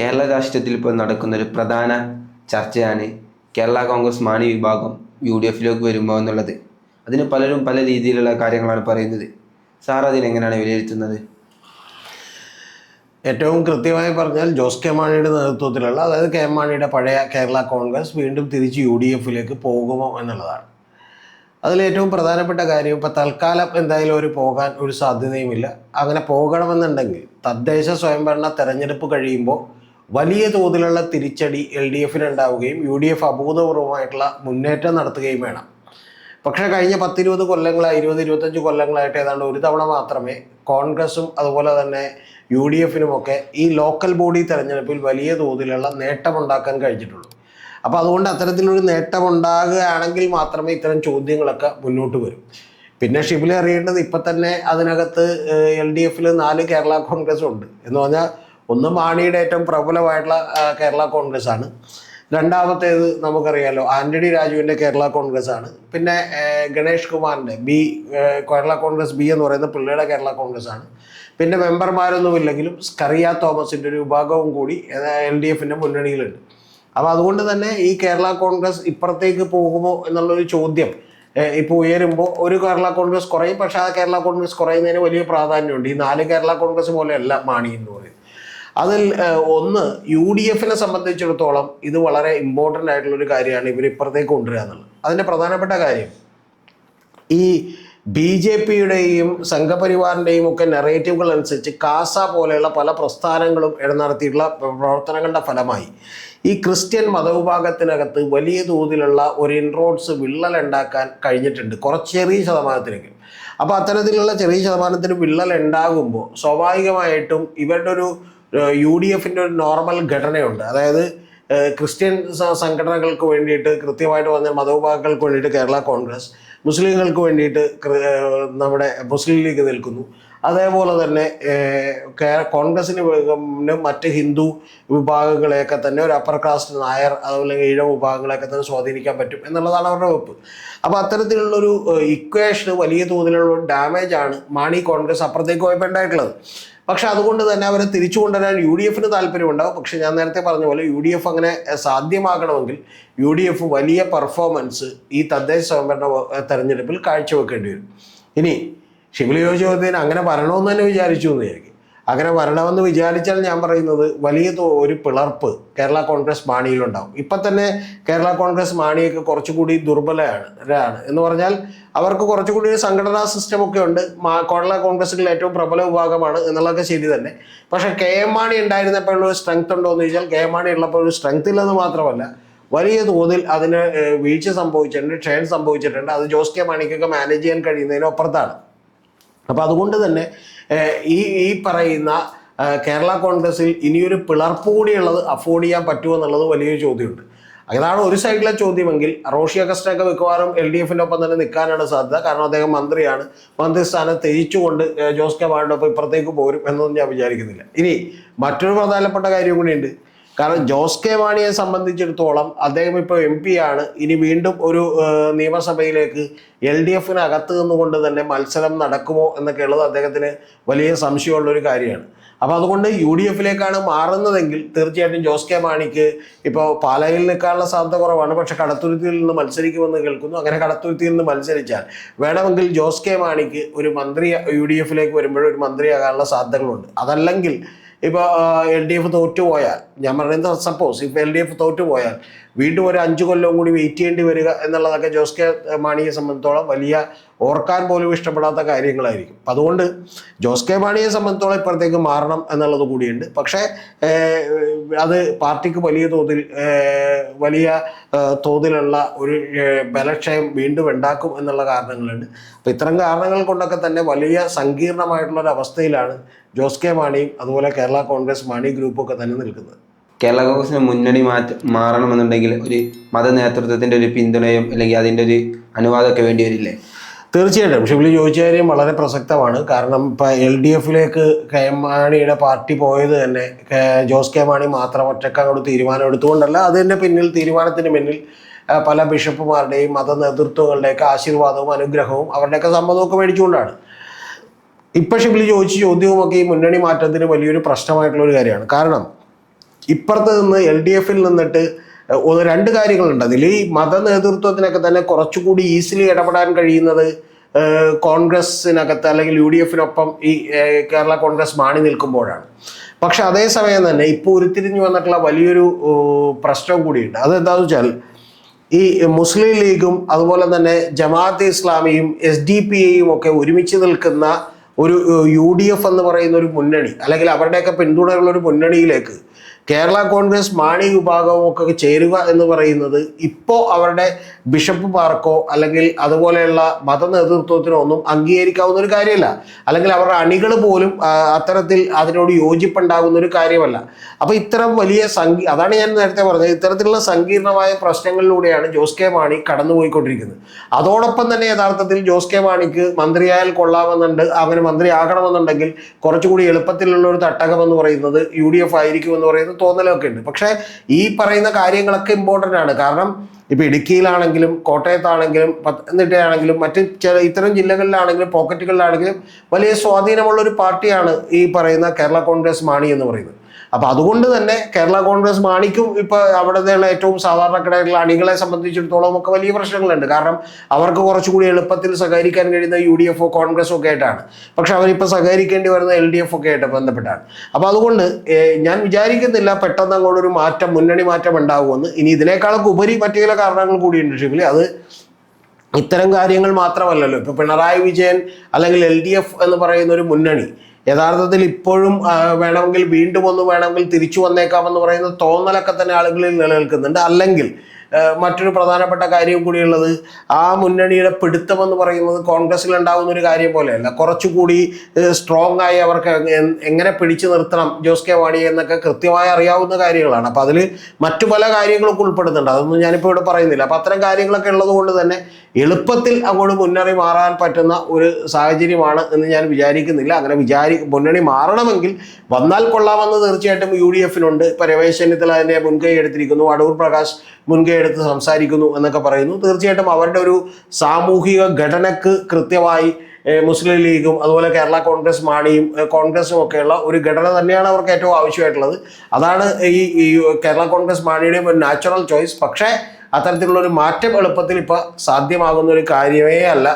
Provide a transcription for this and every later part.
കേരള രാഷ്ട്രീയത്തിൽ ഇപ്പോൾ നടക്കുന്ന ഒരു പ്രധാന ചർച്ചയാണ് കേരള കോൺഗ്രസ് മാണി വിഭാഗം യു ഡി എഫിലേക്ക് വരുമ്പോൾ എന്നുള്ളത്. അതിന് പലരും പല രീതിയിലുള്ള കാര്യങ്ങളാണ് പറയുന്നത്. സാർ അതിനെങ്ങനെയാണ് വിലയിരുത്തുന്നത്? ഏറ്റവും കൃത്യമായി പറഞ്ഞാൽ ജോസ് കെ മാണിയുടെ നേതൃത്വത്തിലുള്ള അതായത് കെ മാണിയുടെ പഴയ കേരള കോൺഗ്രസ് വീണ്ടും തിരിച്ച് യു ഡി എഫിലേക്ക് പോകുമോ എന്നുള്ളതാണ്. അതിലേറ്റവും പ്രധാനപ്പെട്ട കാര്യം ഇപ്പോൾ തൽക്കാലം എന്തായാലും ഒരു പോകാൻ ഒരു സാധ്യതയുമില്ല. അങ്ങനെ പോകണമെന്നുണ്ടെങ്കിൽ തദ്ദേശ സ്വയംഭരണ തെരഞ്ഞെടുപ്പ് കഴിയുമ്പോൾ വലിയ തോതിലുള്ള തിരിച്ചടി എൽ ഡി എഫിന് ഉണ്ടാവുകയും യു ഡി എഫ് അഭൂതപൂർവമായിട്ടുള്ള മുന്നേറ്റം നടത്തുകയും വേണം. പക്ഷെ കഴിഞ്ഞ പത്തിരുപത് കൊല്ലങ്ങളായി ഇരുപത് ഇരുപത്തഞ്ച് കൊല്ലങ്ങളായിട്ട് ഏതാണ്ട് ഒരു തവണ മാത്രമേ കോൺഗ്രസും അതുപോലെ തന്നെ യു ഡി എഫിനുമൊക്കെ ഈ ലോക്കൽ ബോഡി തെരഞ്ഞെടുപ്പിൽ വലിയ തോതിലുള്ള നേട്ടമുണ്ടാക്കാൻ കഴിഞ്ഞിട്ടുള്ളൂ. അപ്പോൾ അതുകൊണ്ട് അത്തരത്തിലൊരു നേട്ടമുണ്ടാകുകയാണെങ്കിൽ മാത്രമേ ഇത്തരം ചോദ്യങ്ങളൊക്കെ മുന്നോട്ട് വരും. പിന്നെ ഷിബിലെ അറിയേണ്ടത് ഇപ്പം തന്നെ അതിനകത്ത് എൽ ഡി എഫിൽ നാല് കേരള കോൺഗ്രസ് ഉണ്ട്. എന്ന് പറഞ്ഞാൽ ഒന്ന് മാണിയുടെ ഏറ്റവും പ്രബലമായിട്ടുള്ള കേരള കോൺഗ്രസ് ആണ് രണ്ടാമത്തേത് നമുക്കറിയാലോ ആന്റണി രാജുവിന്റെ കേരള കോൺഗ്രസ് ആണ് പിന്നെ ഗണേഷ് കുമാറിന്റെ ബി കേരള കോൺഗ്രസ് ബി എന്ന് പറയുന്ന പിള്ളയുടെ കേരള കോൺഗ്രസ് ആണ് പിന്നെ മെമ്പർമാരൊന്നുമില്ലെങ്കിലും സ്കറിയ തോമസിന്റെ ഒരു വിഭാഗവും കൂടി എൽ ഡി എഫിന്റെ മുന്നണിയിലുണ്ട്. അപ്പോൾ അതുകൊണ്ട് തന്നെ ഈ കേരള കോൺഗ്രസ് ഇപ്പുറത്തേക്ക് പോകുമോ എന്നുള്ളൊരു ചോദ്യം ഇപ്പോൾ ഉയരുമ്പോൾ ഒരു കേരള കോൺഗ്രസ് കുറയും പക്ഷേ ആ കേരള കോൺഗ്രസ് കുറയുന്നതിന് വലിയ പ്രാധാന്യമുണ്ട്. ഈ നാല് കേരള കോൺഗ്രസ് പോലെയല്ല മാണി എന്ന് അതിൽ ഒന്ന് യു ഡി എഫിനെ സംബന്ധിച്ചിടത്തോളം ഇത് വളരെ ഇമ്പോർട്ടന്റ് ആയിട്ടുള്ളൊരു കാര്യമാണ് ഇവർ ഇപ്പുറത്തേക്ക് കൊണ്ടുവരിക എന്നുള്ളത്. അതിന്റെ പ്രധാനപ്പെട്ട കാര്യം ഈ ബി ജെ പിയുടെയും സംഘപരിവാറിന്റെയും ഒക്കെ നെറേറ്റീവുകൾ അനുസരിച്ച് കാസ പോലെയുള്ള പല പ്രസ്ഥാനങ്ങളും ഇടനടത്തിയിട്ടുള്ള പ്രവർത്തനങ്ങളുടെ ഫലമായി ഈ ക്രിസ്ത്യൻ മതവിഭാഗത്തിനകത്ത് വലിയ തോതിലുള്ള ഒരു ഇൻറോഡ്സ് വിള്ളൽ ഉണ്ടാക്കാൻ കഴിഞ്ഞിട്ടുണ്ട് കുറച്ച് ചെറിയ ശതമാനത്തിലേക്ക് അപ്പോൾ അത്തരത്തിലുള്ള ചെറിയ ശതമാനത്തിന് വിള്ളൽ ഉണ്ടാകുമ്പോൾ സ്വാഭാവികമായിട്ടും ഇവരുടെ ഒരു യു ഡി എഫിന്റെ ഒരു നോർമൽ ഘടനയുണ്ട്. അതായത് ക്രിസ്ത്യൻ സംഘടനകൾക്ക് വേണ്ടിയിട്ട് കൃത്യമായിട്ട് പറഞ്ഞ മതവിഭാഗങ്ങൾക്ക് വേണ്ടിയിട്ട് കേരള കോൺഗ്രസ് മുസ്ലിങ്ങൾക്ക് വേണ്ടിയിട്ട് നമ്മുടെ മുസ്ലിം ലീഗ് നിൽക്കുന്നു. അതേപോലെ തന്നെ കോൺഗ്രസിന് മറ്റ് ഹിന്ദു വിഭാഗങ്ങളെയൊക്കെ തന്നെ ഒരു അപ്പർ കാസ്റ്റ് നായർ അതുപോലെ ഈഴ വിഭാഗങ്ങളെയൊക്കെ തന്നെ സ്വാധീനിക്കാൻ പറ്റും എന്നുള്ളതാണ് അവരുടെ വെപ്പ്. അപ്പോൾ അത്തരത്തിലുള്ളൊരു ഇക്വേഷന് വലിയ തോതിലുള്ള ഡാമേജ് ആണ് മാണി കോൺഗ്രസ് അപ്പുറത്തേക്ക് പോയപ്പോൾ ഉണ്ടായിട്ടുള്ളത്. പക്ഷെ അതുകൊണ്ട് തന്നെ അവരെ തിരിച്ചു കൊണ്ടുവരാൻ യു ഡി എഫിന് താല്പര്യമുണ്ടാവും പക്ഷെ ഞാൻ നേരത്തെ പറഞ്ഞ പോലെ യു ഡി എഫ് അങ്ങനെ സാധ്യമാകണമെങ്കിൽ യു ഡി എഫ് വലിയ പെർഫോമൻസ് ഈ തദ്ദേശ സ്വയംഭരണ തെരഞ്ഞെടുപ്പിൽ കാഴ്ചവെക്കേണ്ടി വരും. ഇനി ഷിബിലി ചോദ്യത്തിന് അങ്ങനെ വരണമെന്ന് തന്നെ വിചാരിച്ചു എന്ന് വിചാരിക്കും. അങ്ങനെ വരണമെന്ന് വിചാരിച്ചാൽ ഞാൻ പറയുന്നത് വലിയ ഒരു പിളർപ്പ് കേരള കോൺഗ്രസ് മാണിയിലുണ്ടാവും. ഇപ്പം തന്നെ കേരള കോൺഗ്രസ് മാണിയൊക്കെ കുറച്ചുകൂടി ദുർബലയാണ് ആണ് എന്ന് പറഞ്ഞാൽ അവർക്ക് കുറച്ചുകൂടി ഒരു സംഘടനാ സിസ്റ്റം ഒക്കെ ഉണ്ട് കേരള കോൺഗ്രസിൽ ഏറ്റവും പ്രബല വിഭാഗമാണ് എന്നുള്ളതൊക്കെ ശരി തന്നെ. പക്ഷേ കെ എം മാണി ഉണ്ടായിരുന്നപ്പോഴുള്ള ഒരു സ്ട്രെങ്ത് ഉണ്ടോ എന്ന് ചോദിച്ചാൽ കെ എം മാണി ഉള്ളപ്പോൾ ഒരു സ്ട്രെങ്ത് ഇല്ലെന്ന് മാത്രമല്ല വലിയ തോതിൽ അതിന് വീഴ്ച സംഭവിച്ചിട്ടുണ്ട് ക്ഷയം സംഭവിച്ചിട്ടുണ്ട്. അത് ജോസ് കെ മാണിക്കൊക്കെ മാനേജ് ചെയ്യാൻ കഴിയുന്നതിനും അപ്പുറത്താണ് അപ്പോൾ അതുകൊണ്ട് തന്നെ ഈ ഈ പറയുന്ന കേരള കോൺഗ്രസിൽ ഇനിയൊരു പിളർപ്പ് കൂടിയുള്ളത് അഫോർഡ് ചെയ്യാൻ പറ്റുമോ എന്നുള്ളത് വലിയൊരു ചോദ്യമുണ്ട്. അതാണ് ഒരു സൈഡിലെ ചോദ്യമെങ്കിൽ റോഷി അഗസ്റ്റൊക്കെ മിക്കവാറും എൽ ഡി എഫിന്റെ ഒപ്പം തന്നെ നിൽക്കാനാണ് സാധ്യത. കാരണം അദ്ദേഹം മന്ത്രിയാണ്. മന്ത്രിസ്ഥാനം ത്യജിച്ചുകൊണ്ട് ഏഹ്, ജോസ് കെ മാണിയുടെ ഒപ്പം ഇപ്പുറത്തേക്ക് പോരും എന്നൊന്നും ഞാൻ വിചാരിക്കുന്നില്ല. ഇനി മറ്റൊരു പ്രധാനപ്പെട്ട കാര്യം കൂടിയുണ്ട്. കാരണം ജോസ് കെ മാണിയെ സംബന്ധിച്ചിടത്തോളം അദ്ദേഹം ഇപ്പോൾ എം പി ആണ്. ഇനി വീണ്ടും ഒരു നിയമസഭയിലേക്ക് എൽ ഡി എഫിന് അകത്ത് നിന്നുകൊണ്ട് തന്നെ മത്സരം നടക്കുമോ എന്നൊക്കെ ഉള്ളത് അദ്ദേഹത്തിന് വലിയ സംശയമുള്ള ഒരു കാര്യമാണ്. അപ്പോൾ അതുകൊണ്ട് യു ഡി എഫിലേക്കാണ് മാറുന്നതെങ്കിൽ തീർച്ചയായിട്ടും ജോസ് കെ മാണിക്ക് ഇപ്പോൾ പാലയിൽ നിൽക്കാനുള്ള സാധ്യത കുറവാണ്. പക്ഷെ കടത്തുരുത്തിയിൽ നിന്ന് മത്സരിക്കുമെന്ന് കേൾക്കുന്നു. അങ്ങനെ കടത്തുരുത്തിയിൽ നിന്ന് മത്സരിച്ചാൽ വേണമെങ്കിൽ ജോസ് കെ മാണിക്ക് ഒരു മന്ത്രി യു ഡി എഫിലേക്ക് വരുമ്പോഴും ഒരു മന്ത്രിയാകാനുള്ള സാധ്യതകളുണ്ട്. അതല്ലെങ്കിൽ ഇപ്പോൾ എൽ ഡി എഫ് തോറ്റുപോയാൽ ഞാൻ പറയുന്നത് സപ്പോസ് ഇപ്പോൾ എൽ ഡി എഫ് തോറ്റുപോയാൽ വീണ്ടും ഒരു അഞ്ച് കൊല്ലവും കൂടി വെയിറ്റ് ചെയ്യേണ്ടി വരിക എന്നുള്ളതൊക്കെ ജോസ് കെ മാണിയെ സംബന്ധിച്ചോളം വലിയ ഓർക്കാൻ പോലും ഇഷ്ടപ്പെടാത്ത കാര്യങ്ങളായിരിക്കും. അപ്പം അതുകൊണ്ട് ജോസ് കെ മാണിയെ സംബന്ധിച്ചോളം ഇപ്പുറത്തേക്ക് മാറണം എന്നുള്ളത് കൂടിയുണ്ട്. പക്ഷേ അത് പാർട്ടിക്ക് വലിയ തോതിൽ വലിയ തോതിലുള്ള ഒരു ബലക്ഷയം വീണ്ടും ഉണ്ടാക്കും എന്നുള്ള കാരണങ്ങളുണ്ട്. അപ്പം ഇത്തരം കാരണങ്ങൾ കൊണ്ടൊക്കെ തന്നെ വലിയ സങ്കീർണമായിട്ടുള്ള ഒരു അവസ്ഥയിലാണ് ജോസ് കെ മാണിയും അതുപോലെ കേരള കോൺഗ്രസ് മാണി ഗ്രൂപ്പൊക്കെ തന്നെ നിൽക്കുന്നത്. കേരള കോൺഗ്രസിന് മുന്നണി മാറ്റ മാറണമെന്നുണ്ടെങ്കിൽ ഒരു മത നേതൃത്വത്തിന്റെ ഒരു പിന്തുണയും അല്ലെങ്കിൽ അതിന്റെ ഒരു അനുവാദമൊക്കെ വേണ്ടി വരില്ലേ? തീർച്ചയായിട്ടും. ഷിബിലി ചോദിച്ച കാര്യം വളരെ പ്രസക്തമാണ്. കാരണം ഇപ്പം എൽ ഡി എഫിലേക്ക് കെ എം മാണിയുടെ പാർട്ടി പോയത് തന്നെ ജോസ് കെ മാണി മാത്രം ഒറ്റയ്ക്ക് അങ്ങോട്ട് തീരുമാനം എടുത്തുകൊണ്ടല്ല അതിന്റെ പിന്നിൽ തീരുമാനത്തിന് പിന്നിൽ പല ബിഷപ്പുമാരുടെയും മത നേതൃത്വങ്ങളുടെയൊക്കെ ആശീർവാദവും അനുഗ്രഹവും അവരുടെയൊക്കെ സമ്മതമൊക്കെ മേടിച്ചുകൊണ്ടാണ്. ഇപ്പം ഷിബിലി ചോദിച്ച ചോദ്യവുമൊക്കെ ഈ മുന്നണി മാറ്റത്തിന് വലിയൊരു പ്രശ്നമായിട്ടുള്ള ഒരു കാര്യമാണ്. കാരണം ഇപ്പുറത്ത് നിന്ന് എൽ ഡി എഫിൽ നിന്നിട്ട് രണ്ട് കാര്യങ്ങളുണ്ട്. അതിൽ ഈ മത നേതൃത്വത്തിനൊക്കെ തന്നെ കുറച്ചുകൂടി ഈസിലി ഇടപെടാൻ കഴിയുന്നത് കോൺഗ്രസിനകത്ത് അല്ലെങ്കിൽ യു ഡി എഫിനൊപ്പം ഈ കേരള കോൺഗ്രസ് മാണി നിൽക്കുമ്പോഴാണ്. പക്ഷെ അതേസമയം തന്നെ ഇപ്പോൾ ഉരുത്തിരിഞ്ഞു വന്നിട്ടുള്ള വലിയൊരു പ്രശ്നം കൂടിയുണ്ട്. അതെന്താണെന്ന് വെച്ചാൽ ഈ മുസ്ലിം ലീഗും അതുപോലെ തന്നെ ജമാഅത്ത് ഇസ്ലാമിയും എസ് ഡി പി എയും ഒക്കെ ഒരുമിച്ച് നിൽക്കുന്ന ഒരു യു ഡി എഫ് എന്ന് പറയുന്ന ഒരു മുന്നണി അല്ലെങ്കിൽ അവരുടെയൊക്കെ പിന്തുണയുള്ള ഒരു മുന്നണിയിലേക്ക് കേരള കോൺഗ്രസ് മാണി വിഭാഗവും ഒക്കെ ചേരുക എന്ന് പറയുന്നത് ഇപ്പോൾ അവരുടെ ബിഷപ്പ് മാർക്കോ അല്ലെങ്കിൽ അതുപോലെയുള്ള മത നേതൃത്വത്തിനോ ഒന്നും അംഗീകരിക്കാവുന്ന ഒരു കാര്യമല്ല. അല്ലെങ്കിൽ അവരുടെ അണികൾ പോലും അത്തരത്തിൽ അതിനോട് യോജിപ്പുണ്ടാകുന്ന ഒരു കാര്യമല്ല. അപ്പോൾ ഇത്തരം വലിയ സംഗീ അതാണ് ഞാൻ നേരത്തെ പറഞ്ഞത്. ഇത്തരത്തിലുള്ള സങ്കീർണമായ പ്രശ്നങ്ങളിലൂടെയാണ് ജോസ് കെ മാണി കടന്നുപോയിക്കൊണ്ടിരിക്കുന്നത്. അതോടൊപ്പം തന്നെ യഥാർത്ഥത്തിൽ ജോസ് കെ മാണിക്ക് മന്ത്രിയായാൽ കൊള്ളാമെന്നുണ്ട് അങ്ങനെ മന്ത്രിയാകണമെന്നുണ്ടെങ്കിൽ കുറച്ചുകൂടി എളുപ്പത്തിലുള്ള ഒരു തട്ടകം എന്ന് പറയുന്നത് യു ഡി എഫ് ആയിരിക്കും എന്ന് പറയുന്ന തോന്നലൊക്കെ ഉണ്ട് പക്ഷേ ഈ പറയുന്ന കാര്യങ്ങളൊക്കെ ഇമ്പോർട്ടന്റ് ആണ്. കാരണം ഇപ്പോൾ ഇടുക്കിയിലാണെങ്കിലും കോട്ടയത്താണെങ്കിലും പത്തനംതിട്ടയാണെങ്കിലും മറ്റ് ചില ഇത്തരം ജില്ലകളിലാണെങ്കിലും പോക്കറ്റുകളിലാണെങ്കിലും വലിയ സ്വാധീനമുള്ള ഒരു പാർട്ടിയാണ് ഈ പറയുന്ന കേരള കോൺഗ്രസ് മാണി എന്ന് പറയുന്നത്. അപ്പൊ അതുകൊണ്ട് തന്നെ കേരള കോൺഗ്രസ് മാണിക്കും ഇപ്പൊ അവിടെയുള്ള ഏറ്റവും സാധാരണക്കിടയിലുള്ള അണികളെ സംബന്ധിച്ചിടത്തോളം ഒക്കെ വലിയ പ്രശ്നങ്ങളുണ്ട്. കാരണം അവർക്ക് കുറച്ചുകൂടി എളുപ്പത്തിൽ സഹകരിക്കാൻ കഴിയുന്ന യു ഡി എഫോ കോൺഗ്രസോ ഒക്കെ ആയിട്ടാണ്. പക്ഷെ അവരിപ്പോൾ സഹകരിക്കേണ്ടി വരുന്ന എൽ ഡി എഫ് ഒക്കെ ആയിട്ട് ബന്ധപ്പെട്ടാണ്. അപ്പൊ അതുകൊണ്ട് ഞാൻ വിചാരിക്കുന്നില്ല പെട്ടെന്ന് അങ്ങോട്ട് ഒരു മാറ്റം മുന്നണി മാറ്റം ഉണ്ടാകുമെന്ന് ഇനി ഇതിനേക്കാളൊക്കെ ഉപരി മറ്റു ചില കാരണങ്ങൾ കൂടിയുണ്ട് ഷിബിലി. അത് ഇത്തരം കാര്യങ്ങൾ മാത്രമല്ലല്ലോ. ഇപ്പൊ പിണറായി വിജയൻ അല്ലെങ്കിൽ എൽ ഡി എഫ് എന്ന് പറയുന്ന ഒരു മുന്നണി യഥാർത്ഥത്തിൽ ഇപ്പോഴും വേണമെങ്കിൽ വീണ്ടും ഒന്ന് വേണമെങ്കിൽ തിരിച്ചു വന്നേക്കാമെന്ന് പറയുന്ന തോന്നലൊക്കെ തന്നെ ആളുകളിൽ നിലനിൽക്കുന്നുണ്ട്. അല്ലെങ്കിൽ മറ്റൊരു പ്രധാനപ്പെട്ട കാര്യം കൂടിയുള്ളത് ആ മുന്നണിയുടെ പിടുത്തം എന്ന് പറയുന്നത് കോൺഗ്രസ്സിൽ ഉണ്ടാകുന്ന ഒരു കാര്യം പോലെയല്ല. കുറച്ചുകൂടി സ്ട്രോങ് ആയി അവർക്ക് എങ്ങനെ പിടിച്ചു നിർത്തണം ജോസ് കെ വാണി എന്നൊക്കെ കൃത്യമായി അറിയാവുന്ന കാര്യങ്ങളാണ്. അപ്പോൾ അതിൽ മറ്റു പല കാര്യങ്ങളൊക്കെ ഉൾപ്പെടുന്നുണ്ട്. അതൊന്നും ഞാനിപ്പോൾ ഇവിടെ പറയുന്നില്ല. അപ്പോൾ അത്തരം കാര്യങ്ങളൊക്കെ ഉള്ളത് കൊണ്ട് തന്നെ എളുപ്പത്തിൽ അങ്ങോട്ട് മുന്നണി മാറാൻ പറ്റുന്ന ഒരു സാഹചര്യമാണ് എന്ന് ഞാൻ വിചാരിക്കുന്നില്ല. അങ്ങനെ വിചാരി മുന്നണി മാറണമെങ്കിൽ വന്നാൽ കൊള്ളാമെന്ന് തീർച്ചയായിട്ടും യു ഡി എഫിനുണ്ട്. ഇപ്പോൾ ചെന്നിത്തല അതിനെ മുൻകൈ എടുത്തിരിക്കുന്നു. അടൂർ പ്രകാശ് മുൻകൈ എടുത്ത് സംസാരിക്കുന്നു എന്നൊക്കെ പറയുന്നു. തീർച്ചയായിട്ടും അവരുടെ ഒരു സാമൂഹിക ഘടനക്ക് കൃത്യമായി മുസ്ലിം ലീഗും അതുപോലെ കേരള കോൺഗ്രസ് മാണിയും കോൺഗ്രസും ഒക്കെയുള്ള ഒരു ഘടന തന്നെയാണ് അവർക്ക് ഏറ്റവും ആവശ്യമായിട്ടുള്ളത്. അതാണ് ഈ ഈ കേരള കോൺഗ്രസ് മാണിയുടെയും ഒരു നാച്ചുറൽ ചോയ്സ് പക്ഷേ അത്തരത്തിലുള്ള ഒരു മാറ്റം എളുപ്പത്തിൽ ഇപ്പോൾ സാധ്യമാകുന്ന ഒരു കാര്യമേ അല്ല.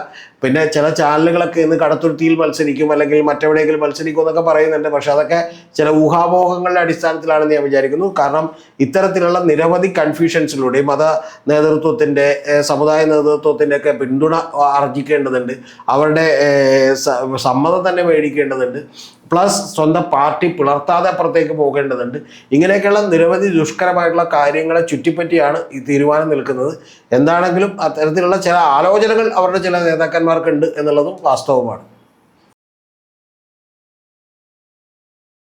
പിന്നെ ചില ചാനലുകളൊക്കെ ഇന്ന് കടത്തുരുത്തിയിൽ മത്സരിക്കും അല്ലെങ്കിൽ മറ്റെവിടെയെങ്കിലും മത്സരിക്കും എന്നൊക്കെ പറയുന്നുണ്ട്. പക്ഷെ അതൊക്കെ ചില ഊഹാപോഹങ്ങളുടെ അടിസ്ഥാനത്തിലാണെന്ന് ഞാൻ വിചാരിക്കുന്നു. കാരണം ഇത്തരത്തിലുള്ള നിരവധി കൺഫ്യൂഷൻസിലൂടെ മത നേതൃത്വത്തിന്റെ സമുദായ നേതൃത്വത്തിന്റെ ഒക്കെ പിന്തുണ അർജിക്കേണ്ടതുണ്ട്. അവരുടെ സമ്മതം തന്നെ മേടിക്കേണ്ടതുണ്ട്. പ്ലസ് സ്വന്തം പാർട്ടി പിളർത്താതെ അപ്പുറത്തേക്ക് പോകേണ്ടതുണ്ട്. ഇങ്ങനെയൊക്കെയുള്ള നിരവധി ദുഷ്കരമായിട്ടുള്ള കാര്യങ്ങളെ ചുറ്റിപ്പറ്റിയാണ് ഈ തീരുമാനം നിൽക്കുന്നത്. എന്താണെങ്കിലും അത്തരത്തിലുള്ള ചില ആലോചനകൾ അവരുടെ ചില നേതാക്കന്മാർക്കുണ്ട് എന്നുള്ളതും വാസ്തവമാണ്.